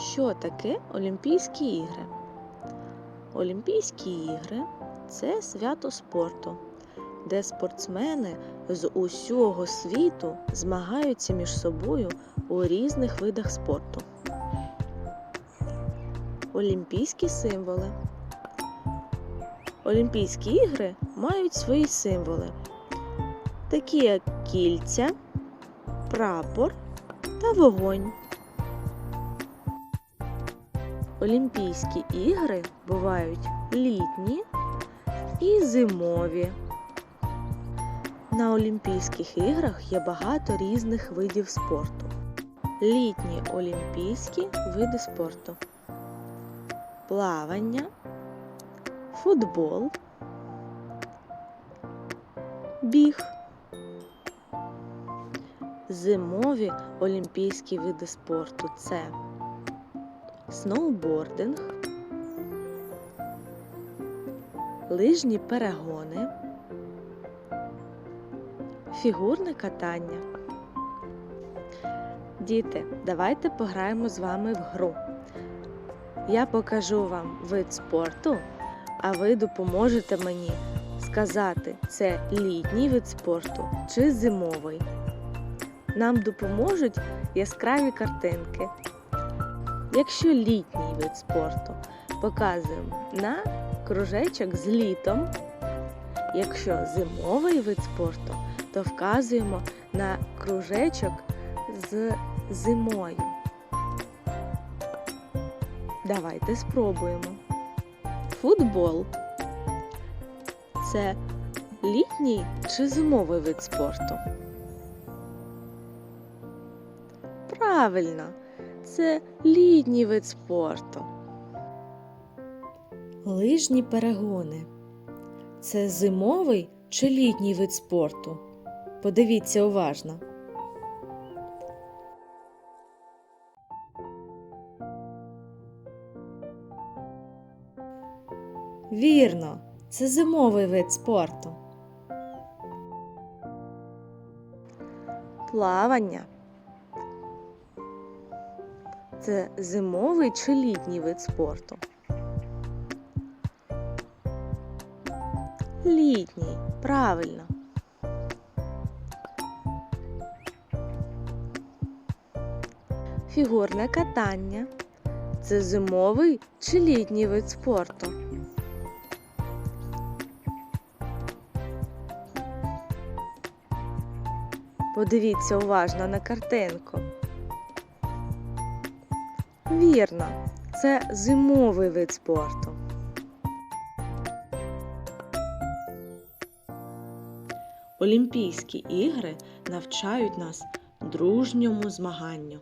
Що таке Олімпійські ігри? Олімпійські ігри це свято спорту, де спортсмени з усього світу змагаються між собою у різних видах спорту. Олімпійські символи. Олімпійські ігри мають свої символи, такі як кільця, прапор та вогонь. Олімпійські ігри бувають літні і зимові. На Олімпійських іграх є багато різних видів спорту. Літні олімпійські види спорту. Плавання, футбол, біг. Зимові олімпійські види спорту це сноубординг, лижні перегони, фігурне катання. Діти, давайте пограємо з вами в гру. Я покажу вам вид спорту, а ви допоможете мені сказати, це літній вид спорту чи зимовий. Нам допоможуть яскраві картинки. Якщо літній вид спорту показуємо на кружечок з літом. Якщо зимовий вид спорту, то вказуємо на кружечок з зимою. Давайте спробуємо. Футбол. Це літній чи зимовий вид спорту? Правильно, це літній вид спорту. Лижні перегони. Це зимовий чи літній вид спорту? Подивіться уважно. Вірно, це зимовий вид спорту. Плавання. Це зимовий чи літній вид спорту? Літній, правильно. Фігурне катання. Це зимовий чи літній вид спорту? Подивіться уважно на картинку. Вірно, це зимовий вид спорту. Олімпійські ігри навчають нас дружньому змаганню.